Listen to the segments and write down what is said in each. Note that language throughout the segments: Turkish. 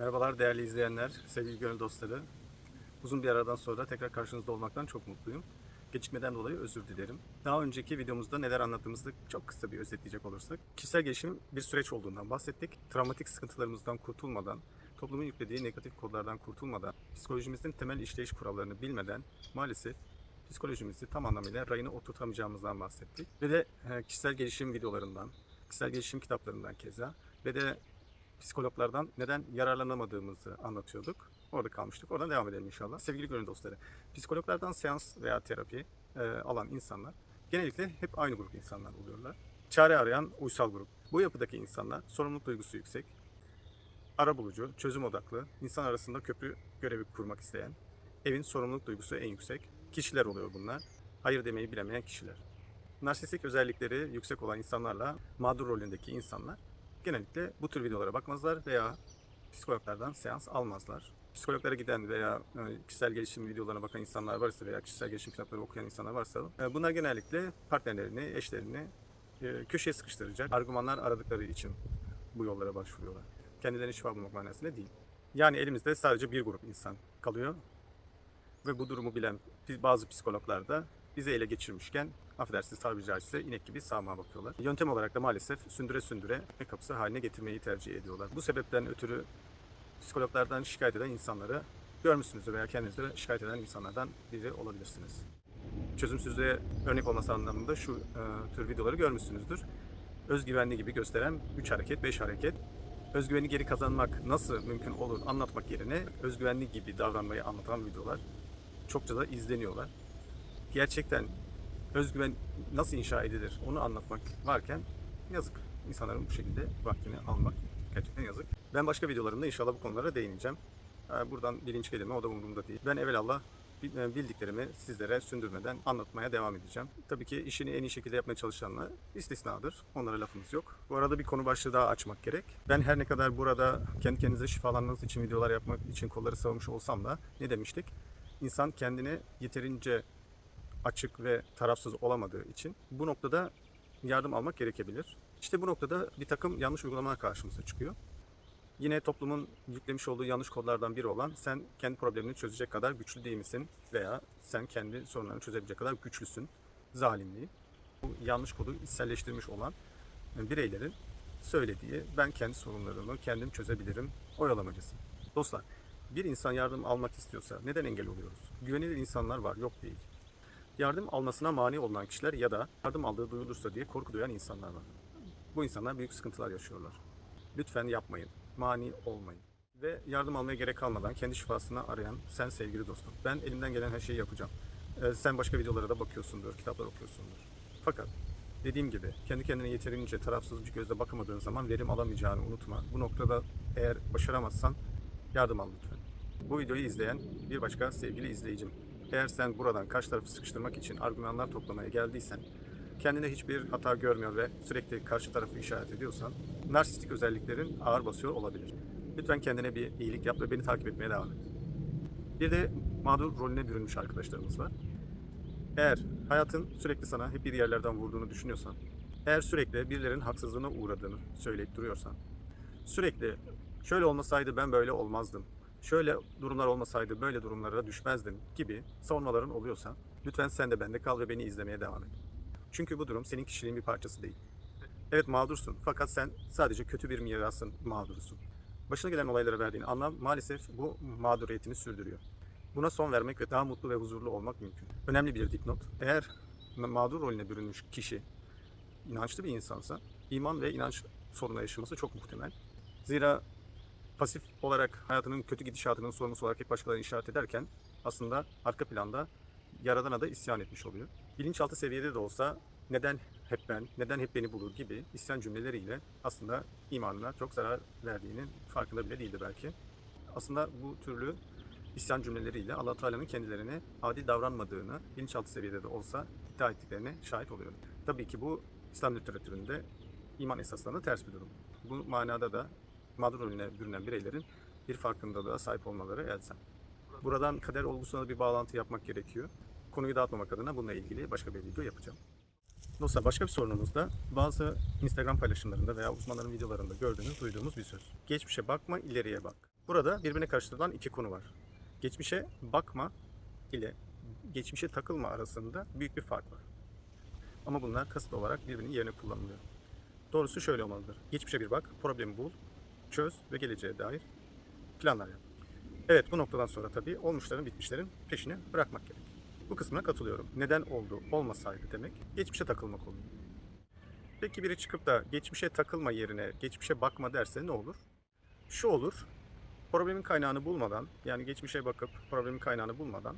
Merhabalar değerli izleyenler, sevgili gönül dostları. Uzun bir aradan sonra tekrar karşınızda olmaktan çok mutluyum. Gecikmeden dolayı özür dilerim. Daha önceki videomuzda neler anlattığımızı çok kısa bir özetleyecek olursak. Kişisel gelişim bir süreç olduğundan bahsettik. Travmatik sıkıntılarımızdan kurtulmadan, toplumun yüklediği negatif kodlardan kurtulmadan, psikolojimizin temel işleyiş kurallarını bilmeden maalesef psikolojimizi tam anlamıyla rayına oturtamayacağımızdan bahsettik. Ve de e, kişisel gelişim videolarından, kişisel gelişim kitaplarından keza ve de psikologlardan neden yararlanamadığımızı anlatıyorduk. Orada kalmıştık. Oradan devam edelim inşallah. Sevgili gönül dostları, psikologlardan seans veya terapi e, alan insanlar genellikle hep aynı grup insanlar oluyorlar. Çare arayan uysal grup. Bu yapıdaki insanlar sorumluluk duygusu yüksek, ara bulucu, çözüm odaklı, insan arasında köprü görevi kurmak isteyen, evin sorumluluk duygusu en yüksek kişiler oluyor bunlar. Hayır demeyi bilemeyen kişiler. Narsistik özellikleri yüksek olan insanlarla mağdur rolündeki insanlar genellikle bu tür videolara bakmazlar veya psikologlardan seans almazlar. Psikologlara giden veya e, kişisel gelişim videolarına bakan insanlar varsa veya kişisel gelişim kitapları okuyan insanlar varsa e, bunlar genellikle partnerlerini, eşlerini e, köşeye sıkıştıracak argümanlar aradıkları için bu yollara başvuruyorlar. Kendilerini şifa bulmak manasında değil. Yani elimizde sadece bir grup insan kalıyor ve bu durumu bilen bazı psikologlar da bizi ele geçirmişken affedersiniz tabiri caizse inek gibi sağma bakıyorlar. Yöntem olarak da maalesef sündüre sündüre kapısı haline getirmeyi tercih ediyorlar. Bu sebepten ötürü psikologlardan şikayet eden insanları görmüşsünüzdür veya kendinizi de şikayet eden insanlardan biri olabilirsiniz. Çözümsüzlüğe örnek olması anlamında şu e, tür videoları görmüşsünüzdür. Özgüvenli gibi gösteren 3 hareket, 5 hareket. Özgüveni geri kazanmak nasıl mümkün olur anlatmak yerine özgüvenli gibi davranmayı anlatan videolar çokça da izleniyorlar. Gerçekten özgüven nasıl inşa edilir onu anlatmak varken yazık. İnsanların bu şekilde vaktini almak gerçekten yazık. Ben başka videolarımda inşallah bu konulara değineceğim. Ee, Buradan bilinç gelimi o da umurumda değil. Ben evelallah bi- bildiklerimi sizlere sündürmeden anlatmaya devam edeceğim. Tabii ki işini en iyi şekilde yapmaya çalışanlar istisnadır. Onlara lafımız yok. Bu arada bir konu başlığı daha açmak gerek. Ben her ne kadar burada kendi kendinize şifalanmanız için videolar yapmak için kolları savunmuş olsam da ne demiştik? İnsan kendini yeterince açık ve tarafsız olamadığı için bu noktada yardım almak gerekebilir. İşte bu noktada bir takım yanlış uygulamalar karşımıza çıkıyor. Yine toplumun yüklemiş olduğu yanlış kodlardan biri olan sen kendi problemini çözecek kadar güçlü değil misin veya sen kendi sorunlarını çözebilecek kadar güçlüsün zalimliği. Bu yanlış kodu içselleştirmiş olan bireylerin söylediği ben kendi sorunlarımı kendim çözebilirim oyalamacısı. Dostlar bir insan yardım almak istiyorsa neden engel oluyoruz? Güvenilir insanlar var yok değil. Yardım almasına mani olan kişiler ya da yardım aldığı duyulursa diye korku duyan insanlar var. Bu insanlar büyük sıkıntılar yaşıyorlar. Lütfen yapmayın. Mani olmayın. Ve yardım almaya gerek kalmadan kendi şifasını arayan sen sevgili dostum. Ben elimden gelen her şeyi yapacağım. Ee, sen başka videolara da bakıyorsundur, kitaplar okuyorsundur. Fakat dediğim gibi kendi kendine yeterince tarafsız bir gözle bakamadığın zaman verim alamayacağını unutma. Bu noktada eğer başaramazsan yardım al lütfen. Bu videoyu izleyen bir başka sevgili izleyicim. Eğer sen buradan karşı tarafı sıkıştırmak için argümanlar toplamaya geldiysen, kendine hiçbir hata görmüyor ve sürekli karşı tarafı işaret ediyorsan, narsistik özelliklerin ağır basıyor olabilir. Lütfen kendine bir iyilik yap ve beni takip etmeye devam et. Bir de mağdur rolüne bürünmüş arkadaşlarımız var. Eğer hayatın sürekli sana hep bir yerlerden vurduğunu düşünüyorsan, eğer sürekli birilerinin haksızlığına uğradığını söyleyip duruyorsan, sürekli şöyle olmasaydı ben böyle olmazdım, şöyle durumlar olmasaydı böyle durumlara düşmezdim gibi savunmaların oluyorsa lütfen sen de bende kal ve beni izlemeye devam et. Çünkü bu durum senin kişiliğin bir parçası değil. Evet mağdursun fakat sen sadece kötü bir mirasın mağdurusun. Başına gelen olaylara verdiğin anlam maalesef bu mağduriyetini sürdürüyor. Buna son vermek ve daha mutlu ve huzurlu olmak mümkün. Önemli bir dipnot. Eğer mağdur rolüne bürünmüş kişi inançlı bir insansa iman ve inanç sorunu yaşaması çok muhtemel. Zira pasif olarak hayatının kötü gidişatının sorumlusu olarak hep başkalarını işaret ederken aslında arka planda Yaradan'a da isyan etmiş oluyor. Bilinçaltı seviyede de olsa neden hep ben, neden hep beni bulur gibi isyan cümleleriyle aslında imanına çok zarar verdiğinin farkında bile değildi belki. Aslında bu türlü isyan cümleleriyle allah Teala'nın kendilerine adil davranmadığını bilinçaltı seviyede de olsa iddia ettiklerine şahit oluyorum. Tabii ki bu İslam literatüründe iman esaslarına ters bir durum. Bu manada da mağdur rolüne bürünen bireylerin bir farkındalığa sahip olmaları elzem. Buradan kader olgusuna bir bağlantı yapmak gerekiyor. Konuyu dağıtmamak adına bununla ilgili başka bir video yapacağım. Dostlar başka bir sorunumuz da bazı Instagram paylaşımlarında veya uzmanların videolarında gördüğünüz, duyduğumuz bir söz. Geçmişe bakma, ileriye bak. Burada birbirine karıştırılan iki konu var. Geçmişe bakma ile geçmişe takılma arasında büyük bir fark var. Ama bunlar kasıtlı olarak birbirinin yerine kullanılıyor. Doğrusu şöyle olmalıdır. Geçmişe bir bak, problemi bul, çöz ve geleceğe dair planlar yap. Evet bu noktadan sonra tabii olmuşların bitmişlerin peşini bırakmak gerek. Bu kısmına katılıyorum. Neden oldu, olmasaydı demek geçmişe takılmak oluyor. Peki biri çıkıp da geçmişe takılma yerine geçmişe bakma derse ne olur? Şu olur, problemin kaynağını bulmadan, yani geçmişe bakıp problemin kaynağını bulmadan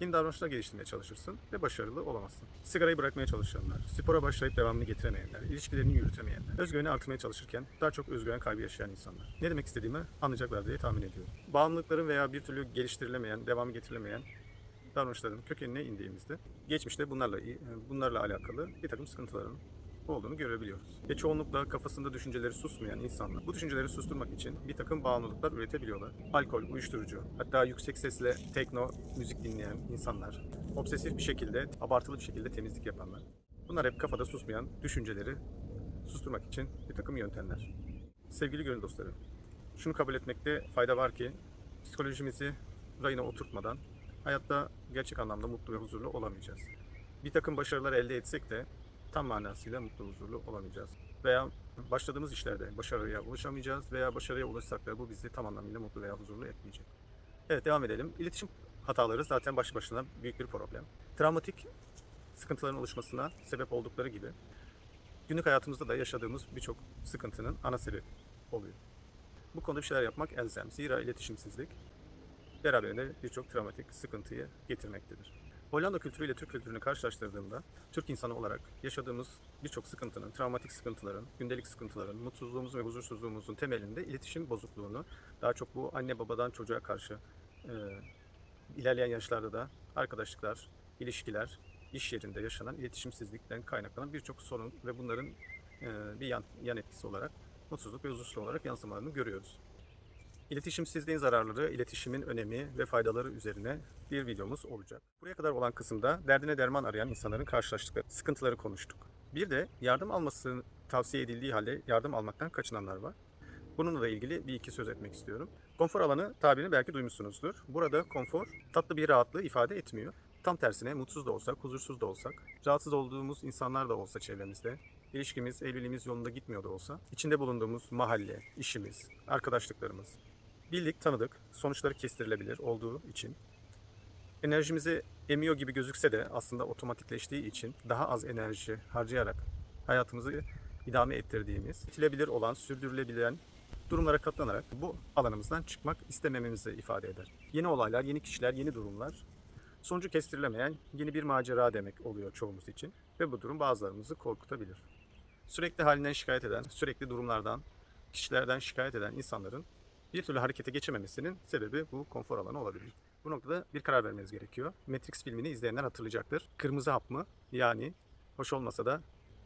yeni davranışlar geliştirmeye çalışırsın ve başarılı olamazsın. Sigarayı bırakmaya çalışanlar, spora başlayıp devamını getiremeyenler, ilişkilerini yürütemeyenler, özgüveni artırmaya çalışırken daha çok özgüven kaybı yaşayan insanlar. Ne demek istediğimi anlayacaklar diye tahmin ediyorum. Bağımlılıkların veya bir türlü geliştirilemeyen, devamı getirilemeyen davranışların kökenine indiğimizde geçmişte bunlarla bunlarla alakalı bir takım sıkıntıların olduğunu görebiliyoruz. Ve çoğunlukla kafasında düşünceleri susmayan insanlar bu düşünceleri susturmak için bir takım bağımlılıklar üretebiliyorlar. Alkol, uyuşturucu, hatta yüksek sesle tekno müzik dinleyen insanlar, obsesif bir şekilde, abartılı bir şekilde temizlik yapanlar. Bunlar hep kafada susmayan düşünceleri susturmak için bir takım yöntemler. Sevgili gönül dostları, şunu kabul etmekte fayda var ki psikolojimizi rayına oturtmadan hayatta gerçek anlamda mutlu ve huzurlu olamayacağız. Bir takım başarılar elde etsek de tam manasıyla mutlu huzurlu olamayacağız. Veya başladığımız işlerde başarıya ulaşamayacağız veya başarıya ulaşsak da bu bizi tam anlamıyla mutlu veya huzurlu etmeyecek. Evet devam edelim. İletişim hataları zaten baş başına büyük bir problem. Travmatik sıkıntıların oluşmasına sebep oldukları gibi günlük hayatımızda da yaşadığımız birçok sıkıntının ana sebebi oluyor. Bu konuda bir şeyler yapmak elzem. Zira iletişimsizlik beraberinde birçok travmatik sıkıntıyı getirmektedir. Hollanda kültürüyle Türk kültürünü karşılaştırdığımda Türk insanı olarak yaşadığımız birçok sıkıntının, travmatik sıkıntıların, gündelik sıkıntıların, mutsuzluğumuzun ve huzursuzluğumuzun temelinde iletişim bozukluğunu, daha çok bu anne babadan çocuğa karşı e, ilerleyen yaşlarda da arkadaşlıklar, ilişkiler, iş yerinde yaşanan iletişimsizlikten kaynaklanan birçok sorun ve bunların e, bir yan, yan etkisi olarak mutsuzluk ve huzursuzluk olarak yansımalarını görüyoruz. İletişimsizliğin zararları, iletişimin önemi ve faydaları üzerine bir videomuz olacak. Buraya kadar olan kısımda derdine derman arayan insanların karşılaştıkları sıkıntıları konuştuk. Bir de yardım alması tavsiye edildiği halde yardım almaktan kaçınanlar var. Bununla da ilgili bir iki söz etmek istiyorum. Konfor alanı tabirini belki duymuşsunuzdur. Burada konfor tatlı bir rahatlığı ifade etmiyor. Tam tersine mutsuz da olsak, huzursuz da olsak, rahatsız olduğumuz insanlar da olsa çevremizde, ilişkimiz, evliliğimiz yolunda gitmiyor da olsa, içinde bulunduğumuz mahalle, işimiz, arkadaşlıklarımız, bildik, tanıdık, sonuçları kestirilebilir olduğu için enerjimizi emiyor gibi gözükse de aslında otomatikleştiği için daha az enerji harcayarak hayatımızı idame ettirdiğimiz, itilebilir olan, sürdürülebilen durumlara katlanarak bu alanımızdan çıkmak istemememizi ifade eder. Yeni olaylar, yeni kişiler, yeni durumlar sonucu kestirilemeyen yeni bir macera demek oluyor çoğumuz için ve bu durum bazılarımızı korkutabilir. Sürekli halinden şikayet eden, sürekli durumlardan, kişilerden şikayet eden insanların bir türlü harekete geçememesinin sebebi bu konfor alanı olabilir. Bu noktada bir karar vermeniz gerekiyor. Matrix filmini izleyenler hatırlayacaktır. Kırmızı hap mı? Yani hoş olmasa da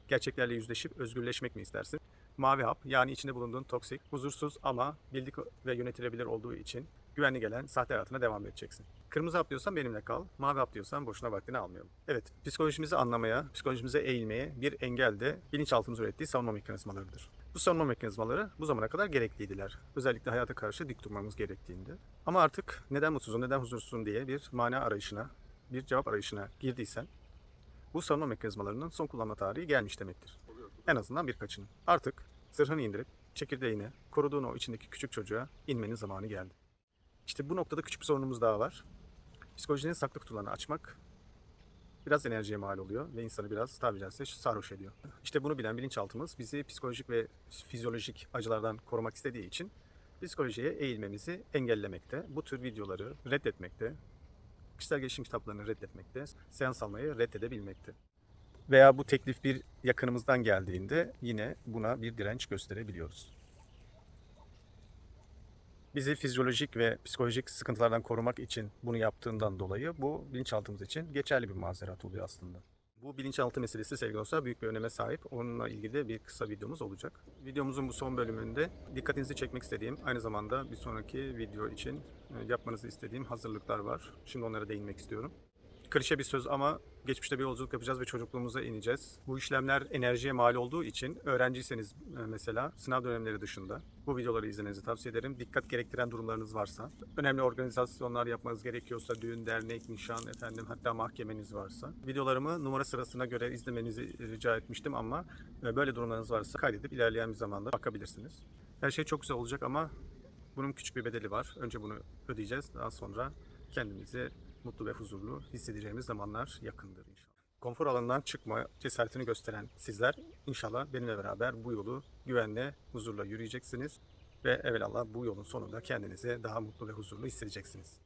gerçeklerle yüzleşip özgürleşmek mi istersin? Mavi hap yani içinde bulunduğun toksik, huzursuz ama bildik ve yönetilebilir olduğu için güvenli gelen sahte hayatına devam edeceksin. Kırmızı hap diyorsan benimle kal, mavi hap diyorsan boşuna vaktini almayalım. Evet, psikolojimizi anlamaya, psikolojimize eğilmeye bir engel de bilinçaltımız ürettiği savunma mekanizmalarıdır. Bu savunma mekanizmaları bu zamana kadar gerekliydiler. Özellikle hayata karşı dik durmamız gerektiğinde. Ama artık neden mutsuzum, neden huzursuzum diye bir mana arayışına, bir cevap arayışına girdiysen bu savunma mekanizmalarının son kullanma tarihi gelmiş demektir. En azından birkaçının. Artık zırhını indirip çekirdeğini koruduğun o içindeki küçük çocuğa inmenin zamanı geldi. İşte bu noktada küçük bir sorunumuz daha var. Psikolojinin saklı kutularını açmak biraz enerjiye mal oluyor ve insanı biraz tabiri caizse sarhoş ediyor. İşte bunu bilen bilinçaltımız bizi psikolojik ve fizyolojik acılardan korumak istediği için psikolojiye eğilmemizi engellemekte, bu tür videoları reddetmekte, kişisel gelişim kitaplarını reddetmekte, seans almayı reddedebilmekte. Veya bu teklif bir yakınımızdan geldiğinde yine buna bir direnç gösterebiliyoruz. Bizi fizyolojik ve psikolojik sıkıntılardan korumak için bunu yaptığından dolayı bu bilinçaltımız için geçerli bir mazerat oluyor aslında. Bu bilinçaltı meselesi sevgili dostlar büyük bir öneme sahip. Onunla ilgili de bir kısa videomuz olacak. Videomuzun bu son bölümünde dikkatinizi çekmek istediğim, aynı zamanda bir sonraki video için e, yapmanızı istediğim hazırlıklar var. Şimdi onlara değinmek istiyorum. Klişe bir söz ama geçmişte bir yolculuk yapacağız ve çocukluğumuza ineceğiz. Bu işlemler enerjiye mal olduğu için öğrenciyseniz e, mesela sınav dönemleri dışında bu videoları izlemenizi tavsiye ederim. Dikkat gerektiren durumlarınız varsa, önemli organizasyonlar yapmanız gerekiyorsa, düğün, dernek, nişan, efendim hatta mahkemeniz varsa, videolarımı numara sırasına göre izlemenizi rica etmiştim ama e, böyle durumlarınız varsa kaydedip ilerleyen bir zamanda bakabilirsiniz. Her şey çok güzel olacak ama bunun küçük bir bedeli var. Önce bunu ödeyeceğiz. Daha sonra kendimizi mutlu ve huzurlu hissedeceğimiz zamanlar yakındır inşallah. Konfor alanından çıkma cesaretini gösteren sizler inşallah benimle beraber bu yolu güvenle, huzurla yürüyeceksiniz ve evvelallah bu yolun sonunda kendinizi daha mutlu ve huzurlu hissedeceksiniz.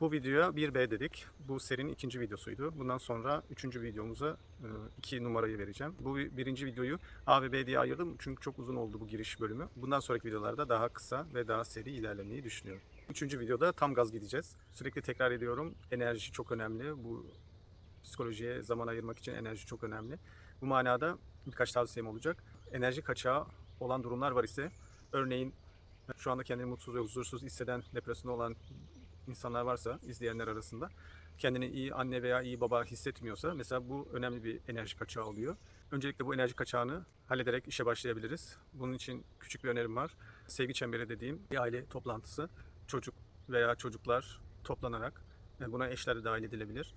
Bu videoya 1B dedik. Bu serinin ikinci videosuydu. Bundan sonra üçüncü videomuza e, iki numarayı vereceğim. Bu birinci videoyu A ve B diye ayırdım çünkü çok uzun oldu bu giriş bölümü. Bundan sonraki videolarda daha kısa ve daha seri ilerlemeyi düşünüyorum. Üçüncü videoda tam gaz gideceğiz. Sürekli tekrar ediyorum. Enerji çok önemli. Bu psikolojiye zaman ayırmak için enerji çok önemli. Bu manada birkaç tavsiyem olacak. Enerji kaçağı olan durumlar var ise örneğin şu anda kendini mutsuz ve huzursuz hisseden, depresyonda olan insanlar varsa izleyenler arasında kendini iyi anne veya iyi baba hissetmiyorsa mesela bu önemli bir enerji kaçağı oluyor. Öncelikle bu enerji kaçağını hallederek işe başlayabiliriz. Bunun için küçük bir önerim var. Sevgi çemberi dediğim bir aile toplantısı. Çocuk veya çocuklar toplanarak e, buna eşler de dahil edilebilir.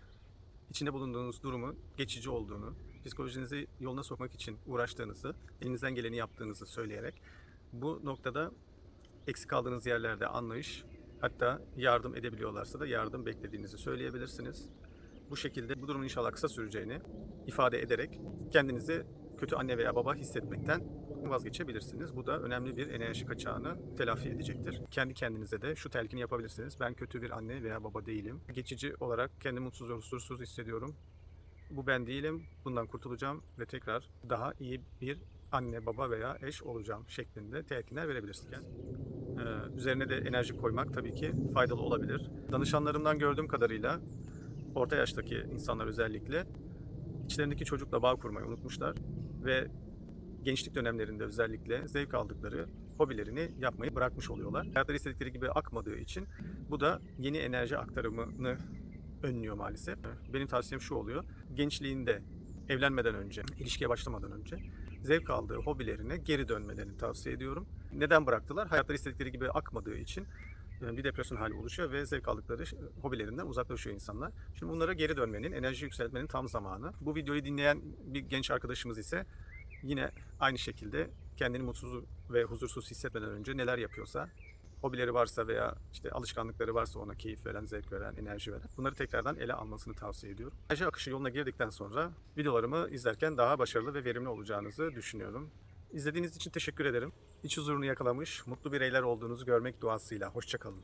İçinde bulunduğunuz durumu geçici olduğunu, psikolojinizi yoluna sokmak için uğraştığınızı, elinizden geleni yaptığınızı söyleyerek bu noktada eksik kaldığınız yerlerde anlayış, hatta yardım edebiliyorlarsa da yardım beklediğinizi söyleyebilirsiniz. Bu şekilde bu durumun inşallah kısa süreceğini ifade ederek kendinizi kötü anne veya baba hissetmekten vazgeçebilirsiniz. Bu da önemli bir enerji kaçağını telafi edecektir. Kendi kendinize de şu telkini yapabilirsiniz. Ben kötü bir anne veya baba değilim. Geçici olarak kendimi mutsuz ve huzursuz hissediyorum. Bu ben değilim. Bundan kurtulacağım ve tekrar daha iyi bir anne, baba veya eş olacağım şeklinde telkinler verebilirsiniz. Yani, e, üzerine de enerji koymak tabii ki faydalı olabilir. Danışanlarımdan gördüğüm kadarıyla orta yaştaki insanlar özellikle içlerindeki çocukla bağ kurmayı unutmuşlar ve gençlik dönemlerinde özellikle zevk aldıkları hobilerini yapmayı bırakmış oluyorlar. Hayatları istedikleri gibi akmadığı için bu da yeni enerji aktarımını önlüyor maalesef. Benim tavsiyem şu oluyor. Gençliğinde evlenmeden önce, ilişkiye başlamadan önce zevk aldığı hobilerine geri dönmelerini tavsiye ediyorum. Neden bıraktılar? Hayatları istedikleri gibi akmadığı için e, bir depresyon hali oluşuyor ve zevk aldıkları hobilerinden uzaklaşıyor insanlar. Şimdi bunlara geri dönmenin, enerji yükseltmenin tam zamanı. Bu videoyu dinleyen bir genç arkadaşımız ise yine aynı şekilde kendini mutsuz ve huzursuz hissetmeden önce neler yapıyorsa, hobileri varsa veya işte alışkanlıkları varsa ona keyif veren, zevk veren, enerji veren bunları tekrardan ele almasını tavsiye ediyorum. Enerji akışı yoluna girdikten sonra videolarımı izlerken daha başarılı ve verimli olacağınızı düşünüyorum. İzlediğiniz için teşekkür ederim. İç huzurunu yakalamış, mutlu bireyler olduğunuzu görmek duasıyla. Hoşçakalın.